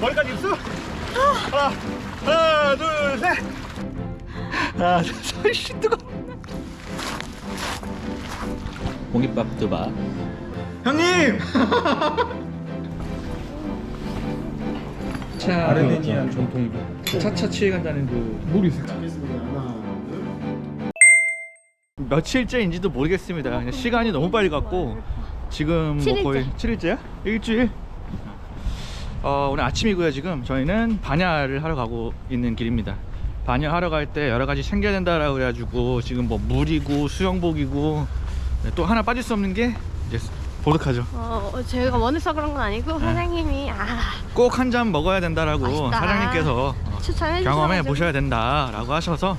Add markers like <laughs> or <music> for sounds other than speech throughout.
머리까지 입수? 하나, 하나, 둘, 셋. 셋. 씨, 뜨거. 공깃밥 두 바 형님. 차 아르메니안 전통주. 차차 취해 간다는 그 모르겠어요. 며칠째인지도 모르겠습니다. 그냥 시간이 너무 빨리 갔고 지금 뭐. 거의 7일째야? 일주일? 어, 오늘 아침이고요. 지금 저희는 반야를 하러 가고 있는 길입니다. 반야 하러 갈 때 여러 가지 챙겨야 된다라고 그래가지고 지금 뭐 물이고 수영복이고 네, 또 하나 빠질 수 없는 게 이제 보드카죠. 어, 제가 원해서 그런 건 아니고 사장님이 아 꼭 한 잔 먹어야 된다라고 맛있다. 사장님께서 어, 추천해 경험해. 보셔야 된다라고 하셔서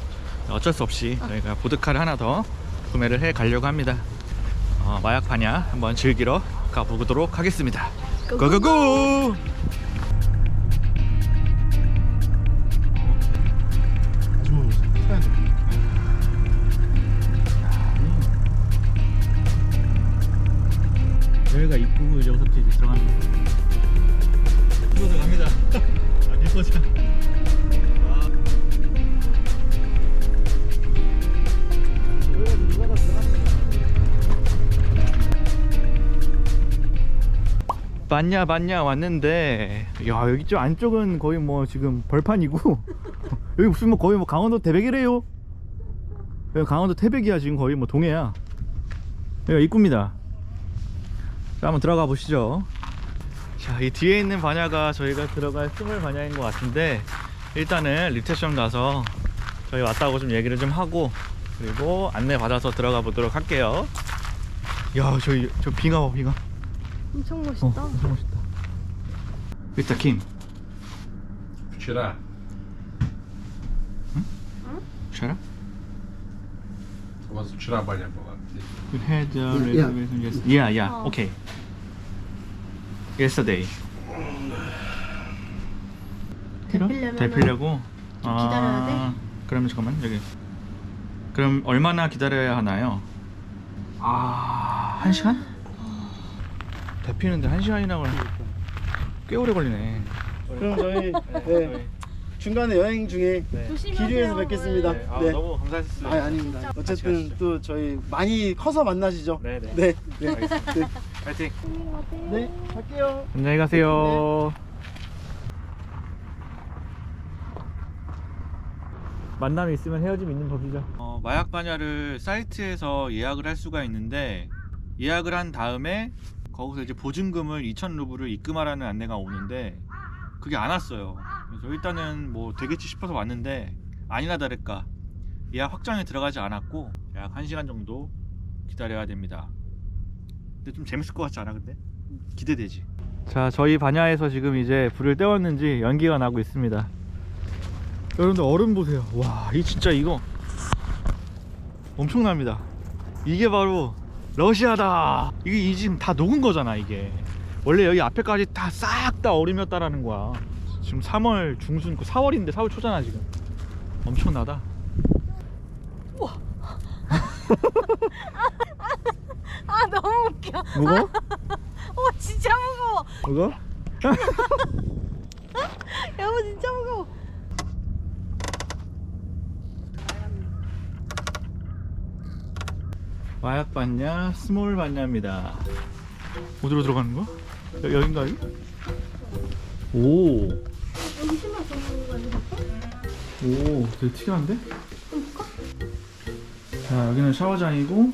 어쩔 수 없이 저희가 보드카를 하나 더 구매를 해 가려고 합니다. 어, 마약 파냐 한번 즐기러 가보도록 하겠습니다. 고고고! 여기가 입구 이제 들어가는 거. 이거 들어갑니다. 아, 밀포차. 맞냐 맞냐 왔는데 야 여기 좀 안쪽은 거의 뭐 지금 벌판이고 <laughs> 여기 무슨 뭐 거의 뭐 강원도 태백이래요. 여기 강원도 태백이야 지금 거의 뭐 동해야. 여기가 입구입니다. 자 한번 들어가 보시죠. 자 이 뒤에 있는 반야가 저희가 들어갈 스물 반야인 것 같은데 일단은 리셉션 가서 저희 왔다고 좀 얘기를 좀 하고 그리고 안내 받아서 들어가 보도록 할게요. 야 저기 저 빙하 봐 빙하 엄청 어, 멋있다. 엄청 멋있다. Mr. Kim. Вчера. Shut up. У вас вчера баня была. You had a Yeah. reservation yes. Yeah, yeah. 어. Okay. Yesterday. 대피려면은 대피려고. 기다려야 돼? 그러면 잠깐만 여기. 그럼 얼마나 기다려야 하나요? 아, 한 시간? 대피는데 한 시간이나 걸려. 꽤 오래 걸리네. 그럼 저희 네, 중간에 여행 중에 조심하세요. 기류에서 뵙겠습니다. 네, 아, 네. 너무 감사했어요. 아 아닙니다. 어쨌든 가시죠. 또 저희 많이 커서 만나시죠. 네, 네. 네. 네. 알겠습니다. 네. 파이팅. 네. 갈게요. 안녕히 가세요. 만남이 있으면 헤어짐 있는 법이죠. 어, 마약 반야를 사이트에서 예약을 할 수가 있는데 예약을 한 다음에 거기서 이제 보증금을 2,000 루블을 입금하라는 안내가 오는데 그게 안 왔어요. 그래서 일단은 뭐 되겠지 싶어서 왔는데 아니나 다를까 예약 확정이 들어가지 않았고 약 1시간 정도 기다려야 됩니다. 근데 좀 재밌을 것 같지 않아 근데? 기대되지. 자, 저희 반야에서 지금 이제 불을 떼웠는지 연기가 나고 있습니다. 여러분들 얼음 보세요. 와, 이 진짜 이거 엄청납니다. 이게 바로 러시아다. 이게 이 지금 다 녹은 거잖아, 이게. 원래 여기 앞에까지 다싹다 얼음이었다라는 거야. 지금 3월 중순, 4월인데 4월 초잖아 지금. 엄청나다. <laughs> 아 너무 웃겨. 무거? <laughs> 와 진짜 무거워. 무거? <laughs> 여보 진짜 무거워. 마약 반야, 스몰 반야입니다. 어디로 들어가는 거야? 여, 여긴가 여기? 오, 여기 신발 벗는 거 아니야? 오, 되게 특이한데? 자, 여기는 샤워장이고,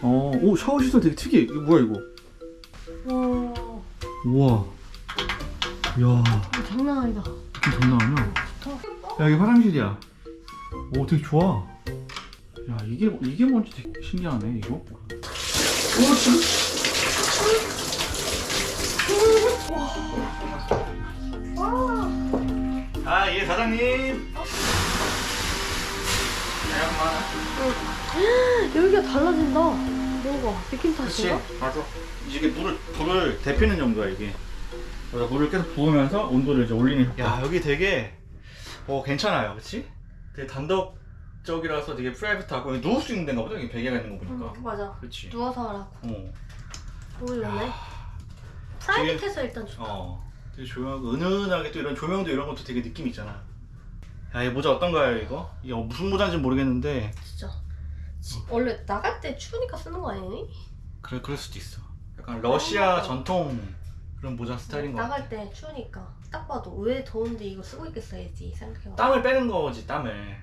어, 오, 샤워 시설 되게 특이해. 이거 뭐야 이거? 와 우와, 이야, 장난 아니다. 장난 아니야. 야, 여기 화장실이야. 오, 되게 좋아. 야, 이게 이게 뭔지 되게 신기하네 이거. 아, 예, 사장님. 여기가 달라진다. 뭐가 느낌 그렇지. 탓인가? 맞아. 이게 물을 불을 데피는 정도야 이게. 그래서 물을 계속 부으면서 온도를 이제 올리는. 야 여기 되게 어 괜찮아요, 그렇지? 되게 단독 적이라서 되게 프라이빗하고 여기 누울 수 있는 데인가 보다. 여기 베개가 있는 거 보니까. 응, 맞아. 그렇지. 누워서 하라고. 어. 모르겠네. 프라이빗해서 일단 좋다. 어 되게 조용하고 은은하게 또 이런 조명도 이런 것도 되게 느낌 있잖아 야이 모자 어떤 거야 이거? 이게 무슨 모자인지 모르겠는데 진짜. 지- 원래 나갈 때 추우니까 쓰는 거 아니니? 그래 그럴 수도 있어 약간 러시아 전통 그런 모자 스타일인 거 같아 나갈 때 추우니까 딱 봐도 왜 더운데 이거 쓰고 있겠어 야지 생각해봐. 땀을 빼는 거지 땀을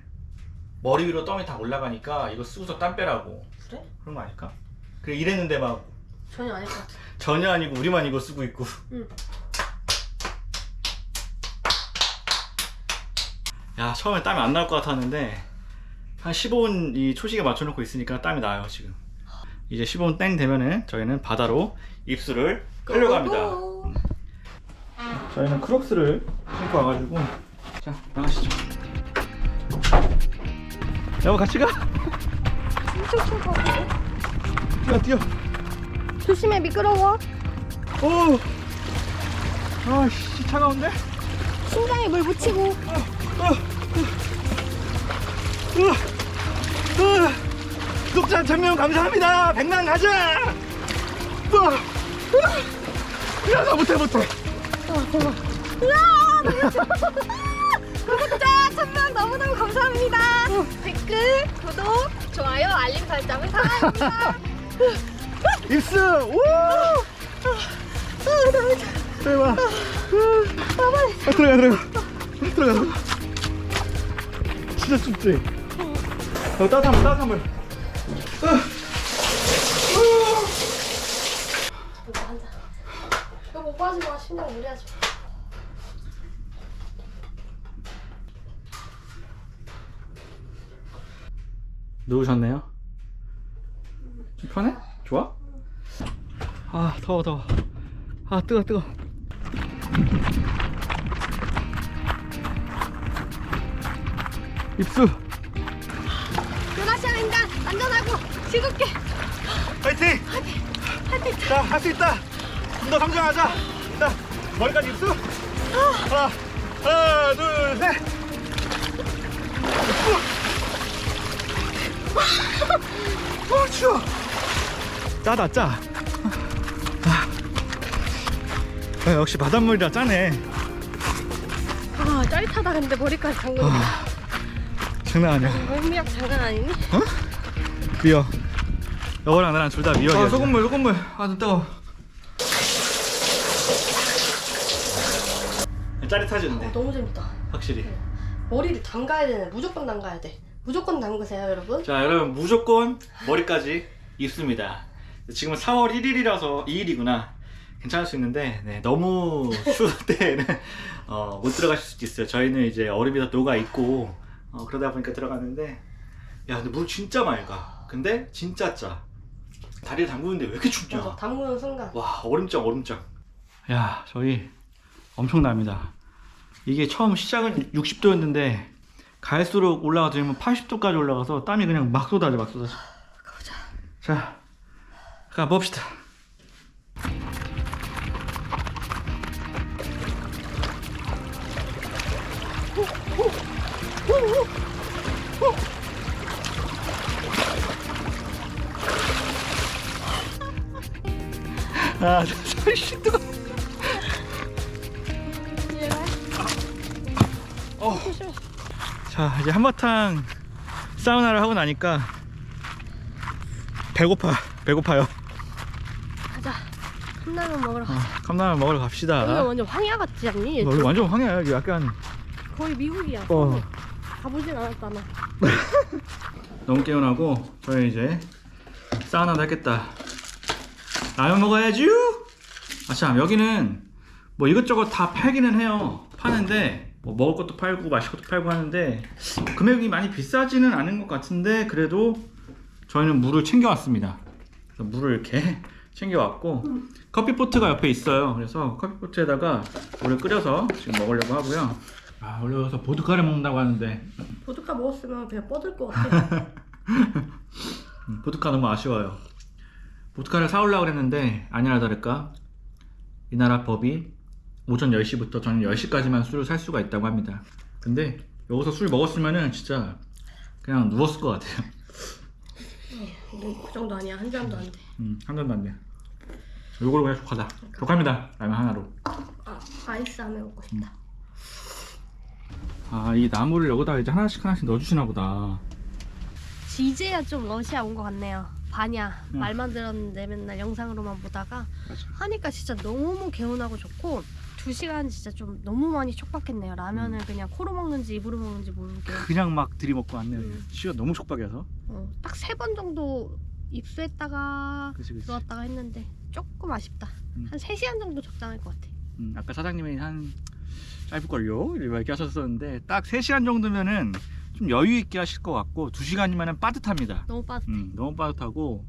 머리 위로 땀이 다 올라가니까 이거 쓰고서 땀 빼라고 그래? 그런 거 아닐까? 그래 이랬는데 막 전혀 아닐 것 같아. 전혀 아니고 우리만 이거 쓰고 있고 응. <laughs> 야 처음에 땀이 안날것 같았는데 한 15분 이 초식에 맞춰놓고 있으니까 땀이 나요 지금 이제 15분 땡 되면은 저희는 바다로 하려고 합니다 고고. 저희는 크록스를 신고 와가지고 자 나가시죠 여보 같이 가. 엄청 추워. 뛰어 뛰어. 조심해 미끄러워. 오. 아씨 차가운데? 심장에 물 묻히고. 구독자 천명 감사합니다. 백만 가자. 야, 나 못해 못해 구독자 천명 너무너무 감사합니다. 댓글, 구독, 좋아요, 알림 설정을 사랑합니다. 입수 우 대박 아, 들어가 들어가 들어가 들어가 진짜 춥지 어, 따뜻한 물 따뜻한 물 이거 한 잔. 이거 못 빠지고 마. 심장 무리하지 마. 누우셨네요 좀 편해? 좋아? 아 더워 더워 아 뜨거 뜨거 입수 유나시아 인간 안전하고 즐겁게. 파이팅! 자, 할 수 있다! 좀 더 성장하자! 자, 머리까지 입수! 하나, 하나, 둘, 셋! 어, 어, 추워! 짜다, 짜! 아, 아, 역시 바닷물이라 짜네. 아 짜릿하다 근데 머리까지 담그니까. 아, 장난 아니야. 멀미약 장난 아니니? 미역. 여보랑 나랑 둘 다 미역이야. 아, 소금물, 소금물. 아, 눈 뜨거워. 짜릿하지, 근데. 어, 너무 재밌다. 확실히. 머리를 담가야 되네. 무조건 담가야 돼. 무조건 담그세요 여러분. 자, 여러분, 무조건 머리까지 입습니다. 지금은 4월 1일이라서 2일이구나. 괜찮을 수 있는데, 네, 너무 추울 <laughs> 때는, 어, 못 들어가실 수도 있어요. 저희는 이제 얼음이 다 녹아 있고, 어, 그러다 보니까 들어갔는데, 야, 근데 물 진짜 맑아. 근데 진짜 짜. 다리에 담그는데 왜 이렇게 춥냐? 맞아 담그는 순간. 와 얼음장 얼음장 야 저희 엄청납니다 이게 처음 시작은 60도였는데 갈수록 올라가다 보면 80도까지 올라가서 땀이 그냥 막 쏟아져 막 쏟아져 가보자. 자 가봅시다 아, 씨, 뜨거. 어. 자, 이제 한바탕 사우나를 하고 나니까 배고파, 배고파요. 가자. 컵라면 먹으러 가자. 어, 컵라면 먹으러 갑시다. 여기 완전 황야 같지 않니? 여기 완전 황해야 여기 약간 거의 미국이야. 어. 가보진 않았잖아. <laughs> 너무 개운하고 저희 이제 사우나도 했겠다. 라면 먹어야지. 아참 여기는 뭐 이것저것 다 팔기는 해요. 파는데 뭐 먹을 것도 팔고 마실 것도 팔고 하는데 금액이 많이 비싸지는 않은 것 같은데 그래도 저희는 물을 챙겨왔습니다. 그래서 물을 이렇게 <laughs> 챙겨왔고 커피 포트가 옆에 있어요. 그래서 커피 포트에다가 물을 끓여서 지금 먹으려고 하고요. 아 원래 여기서 보드카를 먹는다고 하는데 보드카 먹었으면 그냥 뻗을 것 같아. <laughs> 음, 보드카 너무 아쉬워요. 보드카를 사오려고 했는데 아니나 다를까 이 나라 법이 오전 10시부터 저녁 10시까지만 술을 살 수가 있다고 합니다. 근데 여기서 술 먹었으면은 진짜 그냥 누웠을 것 같아요. 그 정도 아니야. 한 잔도 안 돼. 음, 한 잔도 안 돼. 요걸로 그냥 족하다. 족합니다. 라면 하나로. 아, 아이스 라면 먹고 싶다. 아, 이 나물을 여기다가 이제 하나씩 하나씩 넣어주시나 보다. 이제야 좀 러시아 온 것 같네요. 반야 응. 말만 들었는데 맨날 영상으로만 보다가 맞아. 하니까 진짜 너무 개운하고 좋고 두 시간 진짜 좀 너무 많이 촉박했네요. 라면을 음. 그냥 코로 먹는지 입으로 먹는지 모르게 그냥 막 들이먹고 왔네요. 음. 시간 너무 촉박해서. 어, 딱 세 번 정도 입수했다가 그치, 그치. 들어왔다가 했는데 조금 아쉽다. 음. 한 3시간 정도 적당할 것 같아. 음, 아까 사장님이 한 짧을걸요? 이렇게 하셨었는데 딱 3시간 정도면은 좀 여유 있게 하실 것 같고 2시간이면은 빠듯합니다. 너무 빠듯해. 음, 너무 빠듯하고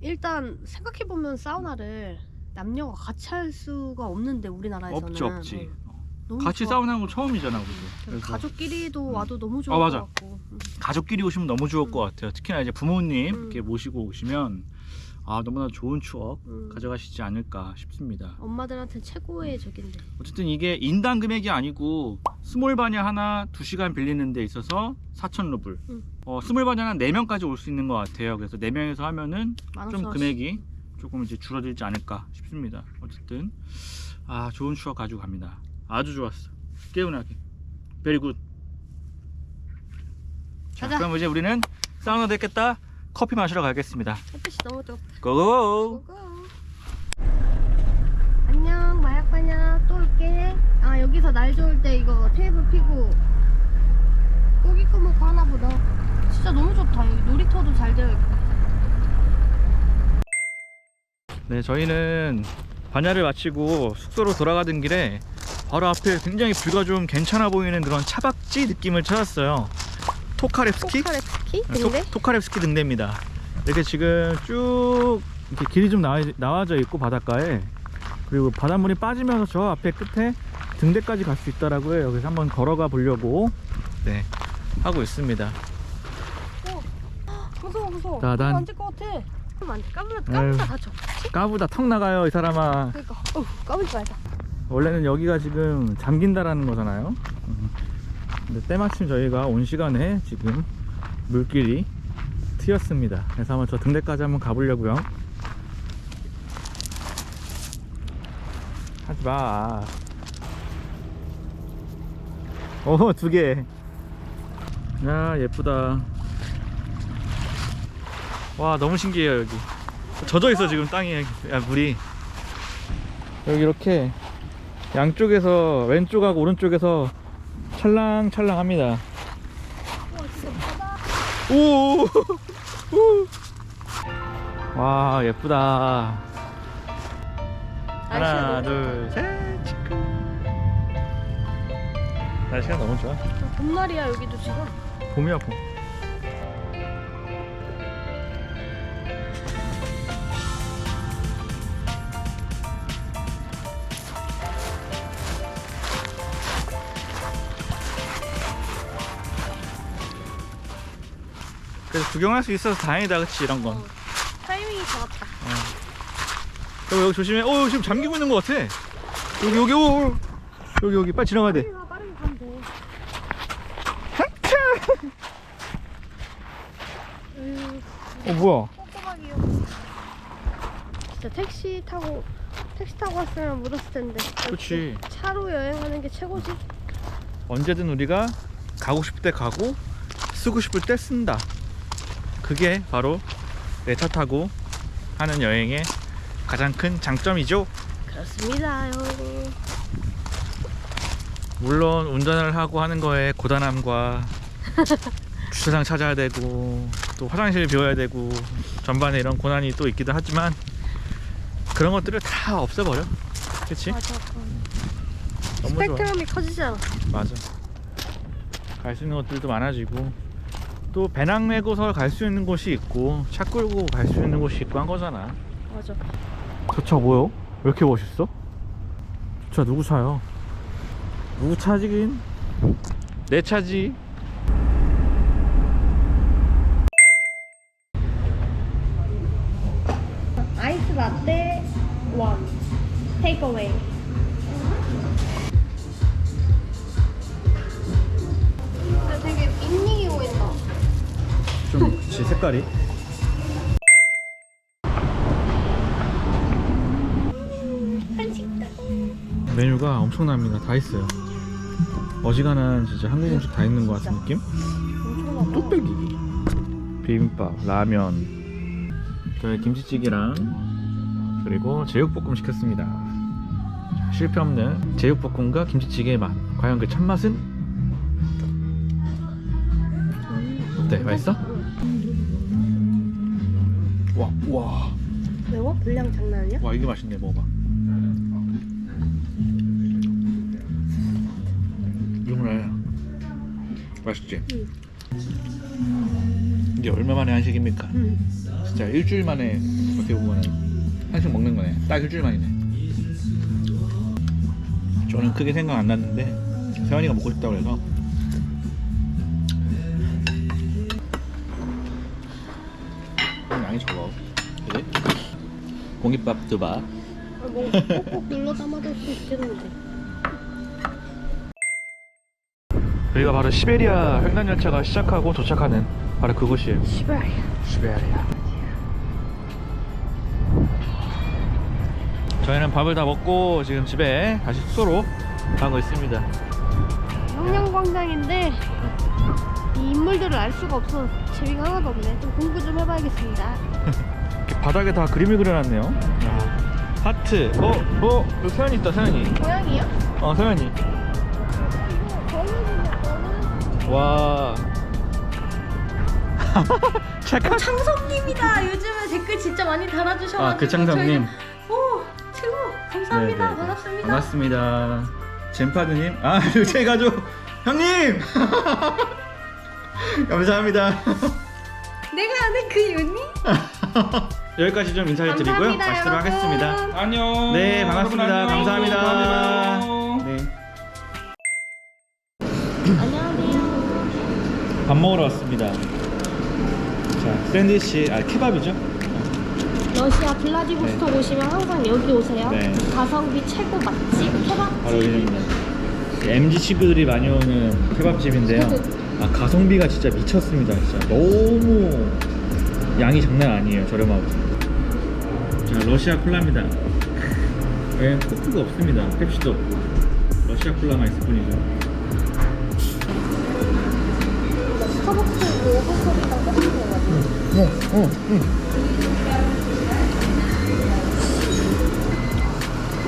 일단 생각해보면 사우나를 남녀가 같이 할 수가 없는데 우리나라에서는 없지 없지. 어, 어. 너무 같이 좋아. 사우나하는 거 처음이잖아 우리도. 그래서 그래서 가족끼리도 음. 와도 너무 좋을 어, 것 맞아. 같고 음. 가족끼리 오시면 너무 좋을 것 같아요. 특히나 이제 부모님 음. 이렇게 모시고 오시면 아 너무나 좋은 추억 음. 가져가시지 않을까 싶습니다. 엄마들한테 최고의 적인데 어쨌든 이게 인당 금액이 아니고 스몰 바냐 하나 2시간 빌리는 데 있어서 4천 루블. 음. 어, 스몰 바냐는 4명까지 올 수 있는 것 같아요. 그래서 4명에서 하면은 만좀 원씩 금액이 조금 이제 줄어들지 않을까 싶습니다. 어쨌든 아 좋은 추억 가지고 갑니다. 아주 좋았어. 개운하게. 베리 굿. 자, 가자. 그럼 이제 우리는 사우나 됐겠다. 커피 마시러 가겠습니다. 햇빛이 너무 뜨겁다 고고. 고고 안녕 마약바냐 또 올게 아 여기서 날 좋을 때 이거 테이블 피고 고기 꺼 먹고 하나 보다 진짜 너무 좋다 여기 놀이터도 잘 되어 있고 네, 저희는 반야를 마치고 숙소로 돌아가던 길에 바로 앞에 굉장히 뷰가 좀 괜찮아 보이는 그런 차박지 느낌을 찾았어요. 토카랩스키? 포카레스키? 네, 근데? 토, 토카랩스키 등대입니다. 이렇게 지금 쭉 이렇게 길이 좀 나와, 나와져 있고 바닷가에 그리고 바닷물이 빠지면서 저 앞에 끝에 등대까지 갈 수 있다라고 해요. 그래서 한번 걸어가 보려고 네 하고 있습니다. 무서워 무서워 따단. 앉을 것 같아 안돼 까불다. 까불다 다쳐 까부다 턱 나가요 이 사람아. 그러니까 어우 까불지 말자 원래는 여기가 지금 잠긴다라는 거잖아요. 음. 근데 때마침 저희가 온 시간에 지금 물길이 트였습니다. 그래서 한번 저 등대까지 한번 가보려고요. 하지 마. 오, 두 개. 야, 예쁘다. 와, 너무 신기해요, 여기. 젖어 있어, 지금 땅이. 야, 물이. 여기 이렇게 양쪽에서 왼쪽하고 오른쪽에서 찰랑찰랑합니다. 오! 오! 와 예쁘다. 하나 둘 셋. 치크. 날씨가 너무 좋아. 봄날이야 여기도 지금 봄이야 봄. 구경할 수 있어서 다행이다, 그치 이런 건. 어, 타이밍이 좋았다 여기, 여기 조심해. 어, 지금 잠기고 있는 것 같아. 여기, 여기, 오, 오. 여기, 여기, 빨리 지나가야 돼. 빠르게 가 빠르게 가면 돼 으, 어, 뭐야? 꼼꼼하게요. 진짜 택시 타고 택시 타고 왔으면 묻었을 텐데. 그치. 역시 차로 여행하는 게 최고지. 언제든 우리가 가고 싶을 때 가고, 쓰고 싶을 때 쓴다. 그게 바로 내 차 타고 하는 여행의 가장 큰 장점이죠. 그렇습니다요. 물론 운전을 하고 하는 거에 고단함과 <laughs> 주차장 찾아야 되고 또 화장실 비워야 되고 전반에 이런 고난이 또 있기도 하지만 그런 것들을 다 없애버려 그치? 맞아. 너무 좋아 스펙트럼이 커지잖아. 맞아 갈 수 있는 것들도 많아지고 또 배낭 메고서 갈 수 있는 곳이 있고 차 끌고 갈 수 있는 곳이 있고 한 거잖아 맞아. 저 차 뭐요? 왜 이렇게 멋있어? 저 차 누구 차요? 누구 차지긴? 내 차지 아이스 라떼 원. 테이크어웨이. 색깔이 메뉴가 엄청납니다. 다 있어요. 어지간한 진짜 한국 음식 다 있는 것 같은 느낌? 뚝배기. 비빔밥, 라면, 저희 김치찌개랑 그리고 제육볶음 시켰습니다. 자, 실패 없는 제육볶음과 김치찌개의 맛. 과연 그 참맛은? 어때? 맛있어? 와, 와, 매워? 분량 장난 아니야? 와 이게 맛있네. 먹어봐. 이거는 맛있지? 이게 얼마 만에 한식입니까? 응. 진짜 일주일 만에 어떻게 보면 한식 먹는 거네. 딱 일주일 만이네. 저는 크게 생각 안 났는데 세환이가 먹고 싶다고 해서 공깃밥 두 바. 아, 뭐 꼭꼭 눌러 담아둘 수 있겠는데. 여기가 바로 시베리아 횡단 열차가 시작하고 도착하는 바로 그곳이에요. 시베리아. 시베리아. 저희는 밥을 다 먹고 지금 집에 다시 숙소로 가고 있습니다. 청량광장인데 이 인물들을 알 수가 없어 재미가 하나도 없네. 좀 공부 좀 해봐야겠습니다. <laughs> 바닥에 다 그림을 그려놨네요. 하트. 어, 어, 여기 세연이 있다, 세연이. 고양이요? 어. 거울이냐 와. 착한. 창섭님이다. 요즘에 댓글 진짜 많이 달아주셔가지고 아, 그 창섭님. 저희- 오 최고 감사합니다. 네네네. 반갑습니다. 반갑습니다. 젠파드님. 아, <laughs> 제 가족. 형님! <laughs> 감사합니다. 내가 아는 그 윤이? <laughs> 여기까지 좀 인사를 드리고요. 감사합니다, 마치도록 여러분. 하겠습니다. 안녕. 네, 반갑습니다. 여러분 안녕. 감사합니다. 봐요. 네. 안녕하세요. 밥 먹으러 왔습니다. 자, 샌드위치, 아, 케밥이죠? 러시아 블라디보스토크 오시면 항상 여기 오세요. 네. 가성비 최고 맛집 케밥집. 바로 여기입니다. MG 친구들이 많이 오는 케밥집인데요. <laughs> 아, 가성비가 진짜 미쳤습니다. 진짜 너무 양이 장난 아니에요. 저렴하고. 자, 러시아 콜라입니다. 왜 코크가 없습니다. 펩시도 없고. 러시아 콜라만 있을 뿐이죠. 스타벅스 오븐컵이랑 똑같은 거 같아요. 어, 어, 응.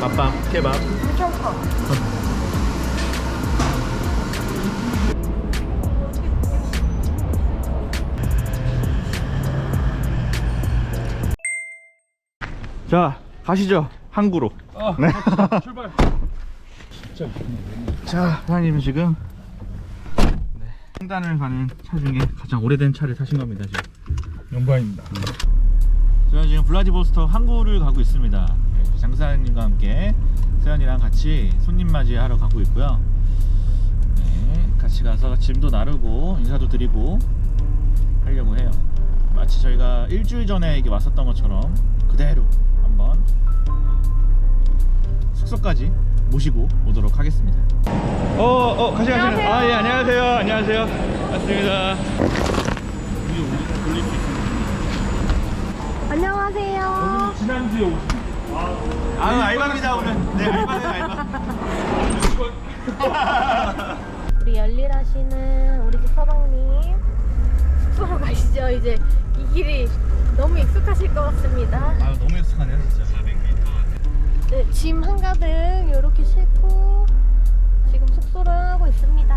밥밥, 케밥. 커. 자, 가시죠. 항구로. 아, 네. 출발. <laughs> 자, 사장님은 지금 네, 횡단을 가는 차 중에 가장 오래된 차를 타신 겁니다, 지금. 영광입니다. 저는 지금 블라디보스토크 항구를 가고 있습니다. 네, 장사님과 함께 세연이랑 같이 손님 맞이하러 가고 있고요. 네, 같이 가서 짐도 나르고 인사도 드리고 하려고 해요. 마치 저희가 일주일 전에 이게 왔었던 것처럼 그대로 한번 숙소까지 모시고 오도록 하겠습니다. 어, 어, 가시는. 안녕하세요. 아, 예, 안녕하세요. 안녕하세요. 맞습니다. 돌릴 수. 안녕하세요. 지난주에 오신. 아, 알바입니다 오늘. 네, 알바네 알바. <laughs> 우리 열일하시는 우리 집 서방님 숙소로 가시죠. 이제 이 길이 너무 익숙하실 것 같습니다. 아, 너무 익숙하네요, 진짜. 네, 짐 한가득 이렇게 싣고 지금 숙소를 하고 있습니다.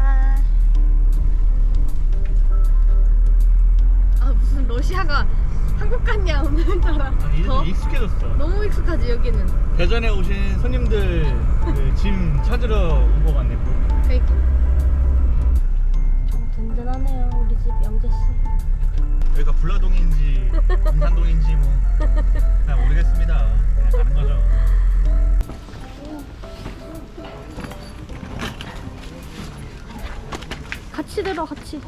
아 무슨 러시아가 한국 같냐 알아. 아니, 더 이제 익숙해졌어. 너무 익숙하지 여기는. 대전에 오신 손님들 그짐 찾으러 온거 같네. 그러니까. 좀 든든하네요 우리 집 영재 씨. 여기가 불라동인지 금산동인지 뭐 그냥 모르겠습니다. 그냥 가는 거죠. 같이 들어 같이.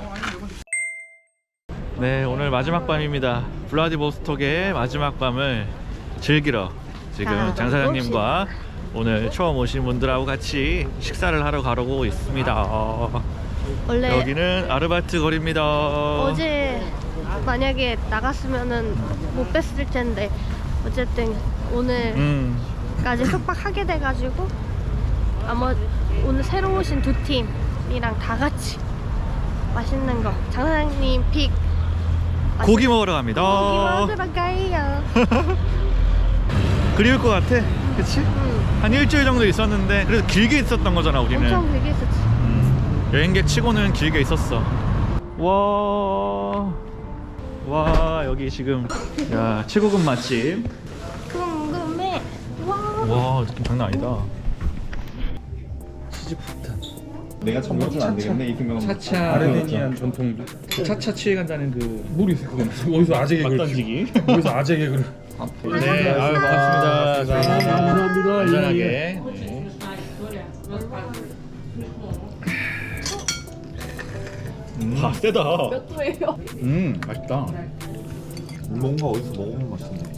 네, 오늘 마지막 밤입니다. 블라디보스톡의 마지막 밤을 즐기러 지금 아, 장 사장님과 오늘 처음 오신 분들하고 같이 식사를 하러 가려고 있습니다. 원래 여기는 아르바이트 거리입니다. 어제 만약에 나갔으면은 못 뺐을 텐데 어쨌든 오늘까지 음, 숙박하게 돼가지고 아마 오늘 새로 오신 두 팀이랑 다 같이 맛있는 거 장사장님 픽 고기 먹으러 갑니다. 고기 먹으러 가요. <laughs> 그리울 것 같아. 그치? 응, 한 일주일 정도 있었는데 그래도 길게 있었던 거잖아 우리는. 엄청 되게 있었지. 음, 여행객 치고는 길게 있었어. 와, 와 여기 지금 야 최고급 맛집. 궁금해. 와. 와 느낌 장난 아니다. 치즈 폭탄. 내가 처먹으면 안 되겠네 이 생각은 차차. 아르메니안 전통 차차 취해 간다는 그. 모르겠어요 그건 어디서 아재 개그를 던지기. 어디서 아재 개그를 네, 아유 반갑습니다. 감사합니다 안전하게. 네. 음, 아, 세다. 몇 도예요? 음, 맛있다. 뭔가 어디서 먹어본 맛인데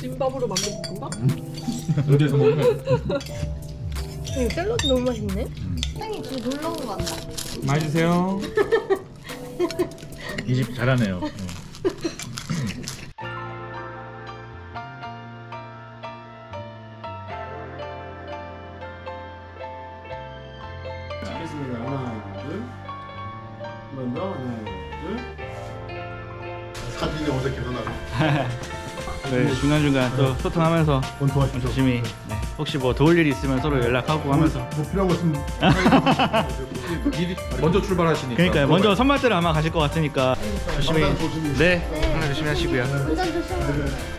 찐밥으로 만든 볶음밥? 어디서 먹으면 응, 샐러드 너무 맛있네. 땅이 진짜 놀러 온 거 같다. 많이 드세요 <laughs> 이 집 잘하네요. 네. <laughs> 한번 더 하나 둘. 사진이 어색해서 나 <laughs> 네, 중간중간 또 소통하면서 원 도와주죠 조심히 네, 혹시 뭐 도울 일이 있으면 서로 연락하고 하면서. 뭐 필요한 거 있으면 <laughs> 미리 먼저 출발하시니까. 그러니까 먼저 선발 대로 아마 가실 것 같으니까. 조심히. 네. 항상 조심히 하시고요. 운전 조심하세요.